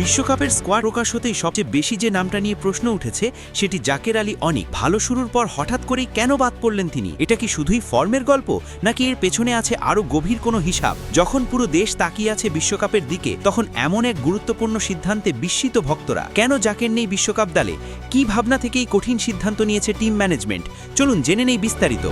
বিশ্বকাপের স্কোয়াড প্রকাশ হতেই সবচেয়ে বেশি যে নামটা নিয়ে প্রশ্ন উঠেছে, সেটি জাকের আলী অনেক। ভালো শুরুর পর হঠাৎ করেই কেন বাদ পড়লেন তিনি? এটা কি শুধুই ফর্মের গল্প, নাকি এর পেছনে আছে আরও গভীর কোনো হিসাব? যখন পুরো দেশ তাকিয়ে আছে বিশ্বকাপের দিকে, তখন এমন এক গুরুত্বপূর্ণ সিদ্ধান্তে বিস্মিত ভক্তরা। কেন জাকের নেই বিশ্বকাপ দলে? কি ভাবনা থেকেই কঠিন সিদ্ধান্ত নিয়েছে টিম ম্যানেজমেন্ট? চলুন জেনে নেই বিস্তারিত।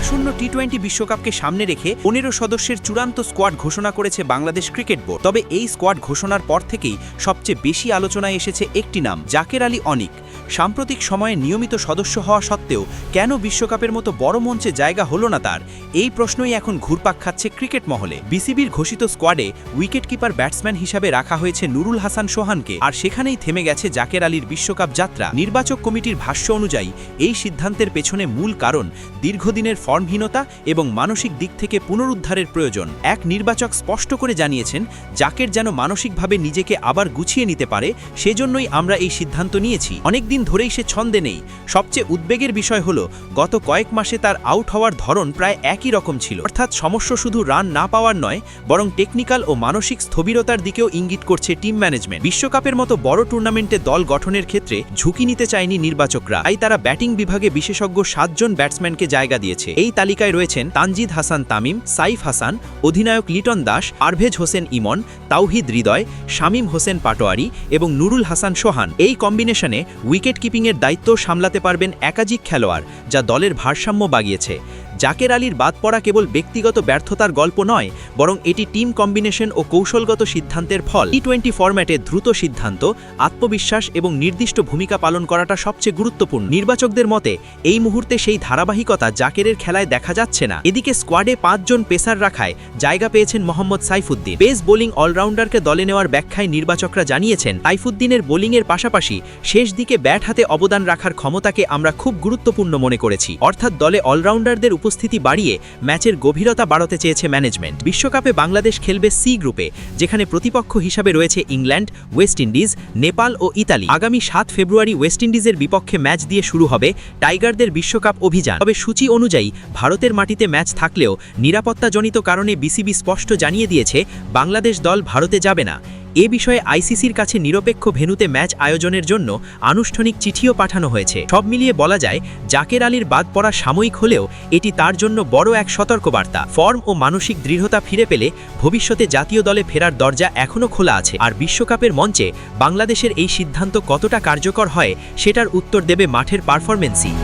আসন্ন টি টোয়েন্টি বিশ্বকাপকে সামনে রেখে পনেরো সদস্যের চূড়ান্ত স্কোয়াড ঘোষণা করেছে বাংলাদেশ ক্রিকেট বোর্ড। তবে এই স্কোয়াড ঘোষণার পর থেকেই সবচেয়ে বেশি আলোচনায় এসেছে একটি নাম, জাকের আলী অনিক। সাম্প্রতিক সময়ে নিয়মিত সদস্য হওয়া সত্ত্বেও কেন বিশ্বকাপের মতো বড় মঞ্চে জায়গা হলো না তার? এই প্রশ্নই এখন ঘুরপাক খাচ্ছে ক্রিকেট মহলে। বিসিবির ঘোষিত স্কোয়াডে উইকেটকিপার ব্যাটসম্যান হিসাবে রাখা হয়েছে নুরুল হাসান সোহানকে, আর সেখানেই থেমে গেছে জাকের আলীর বিশ্বকাপ যাত্রা। নির্বাচক কমিটির ভাষ্য অনুযায়ী, এই সিদ্ধান্তের পেছনে মূল কারণ দীর্ঘদিনের ফর্মহীনতা এবং মানসিক দিক থেকে পুনরুদ্ধারের প্রয়োজন। এক নির্বাচক স্পষ্ট করে জানিয়েছেন, জাকের যেন মানসিকভাবে নিজেকে আবার গুছিয়ে নিতে পারে, সেজন্যই আমরা এই সিদ্ধান্ত নিয়েছি। অনেকদিন ধরেই সে ছন্দে নেই। সবচেয়ে উদ্বেগের বিষয় হল, গত কয়েক মাসে তার আউট হওয়ার ধরন প্রায় একই রকম ছিল। অর্থাৎ সমস্যা শুধু রান না পাওয়ার নয়, বরং টেকনিক্যাল ও মানসিক স্থবিরতার দিকেও ইঙ্গিত করছে টিম ম্যানেজমেন্ট। বিশ্বকাপের মতো বড় টুর্নামেন্টে দল গঠনের ক্ষেত্রে ঝুঁকি নিতে চায়নি নির্বাচকরা। তাই তারা ব্যাটিং বিভাগে বিশেষজ্ঞ সাতজন ব্যাটসম্যানকে জায়গা দিয়েছে। এই তালিকায় রয়েছেন তানজিদ হাসান তামিম, সাইফ হাসান, অধিনায়ক লিটন দাস, আরভেজ হোসেন ইমন, তাওহিদ হৃদয়, শামীম হোসেন পাটোয়ারি এবং নুরুল হাসান সোহান। এই কম্বিনেশনে উইকেট কিপিংয়ের দায়িত্ব সামলাতে পারবেন একাধিক খেলোয়াড় যা দলের ভারসাম্য বাগিয়েছে। জাকের আলীর বাদ পড়া কেবল ব্যক্তিগত ব্যর্থতার গল্প নয়, বরং এটি টিম কম্বিনেশন ও কৌশলগত সিদ্ধান্তের ফল। টি টোয়েন্টি ফরম্যাটে দ্রুত সিদ্ধান্ত, আত্মবিশ্বাস এবং নির্দিষ্ট ভূমিকা পালন করাটা সবচেয়ে গুরুত্বপূর্ণ। নির্বাচকদের মতে, এই মুহূর্তে সেই ধারাবাহিকতা জাকেরের খেলায় দেখা যাচ্ছে না। এদিকে স্কোয়াডে পাঁচজন পেসার রাখায় জায়গা পেয়েছেন মোহাম্মদ সাইফুদ্দিন। পেস বোলিং অলরাউন্ডারকে দলে নেওয়ার ব্যাখ্যায় নির্বাচকরা জানিয়েছেন, সাইফুদ্দিনের বোলিংয়ের পাশাপাশি শেষ দিকে ব্যাট হাতে অবদান রাখার ক্ষমতাকে আমরা খুব গুরুত্বপূর্ণ মনে করেছি। অর্থাৎ দলে অলরাউন্ডারদের উপস্থিতি বাড়িয়ে ম্যাচের গভীরতা বাড়াতে চেয়েছে ম্যানেজমেন্ট। বিশ্বকাপে বাংলাদেশ খেলবে সি গ্রুপে, যেখানে প্রতিপক্ষ হিসাবে রয়েছে ইংল্যান্ড, ওয়েস্ট ইন্ডিজ, নেপাল ও ইতালি। আগামী সাত ফেব্রুয়ারি ওয়েস্ট ইন্ডিজের বিপক্ষে ম্যাচ দিয়ে শুরু হবে টাইগারদের বিশ্বকাপ অভিযান। তবে সূচি অনুযায়ী ভারতের মাটিতে ম্যাচ থাকলেও নিরাপত্তাজনিত কারণে বিসিবি স্পষ্ট জানিয়ে দিয়েছে, বাংলাদেশ দল ভারতে যাবে না। এ বিষয়ে আইসিসির কাছে নিরপেক্ষ ভেনুতে ম্যাচ আয়োজনের জন্য আনুষ্ঠানিক চিঠিও পাঠানো হয়েছে। সব মিলিয়ে বলা যায়, জাকের আলীর বাদ পড়া সাময়িক হলেও এটি তার জন্য বড় এক সতর্কবার্তা। ফর্ম ও মানসিক দৃঢ়তা ফিরে পেলে ভবিষ্যতে জাতীয় দলে ফেরার দরজা এখনও খোলা আছে। আর বিশ্বকাপের মঞ্চে বাংলাদেশের এই সিদ্ধান্ত কতটা কার্যকর হয়, সেটার উত্তর দেবে মাঠের পারফরমেন্সই।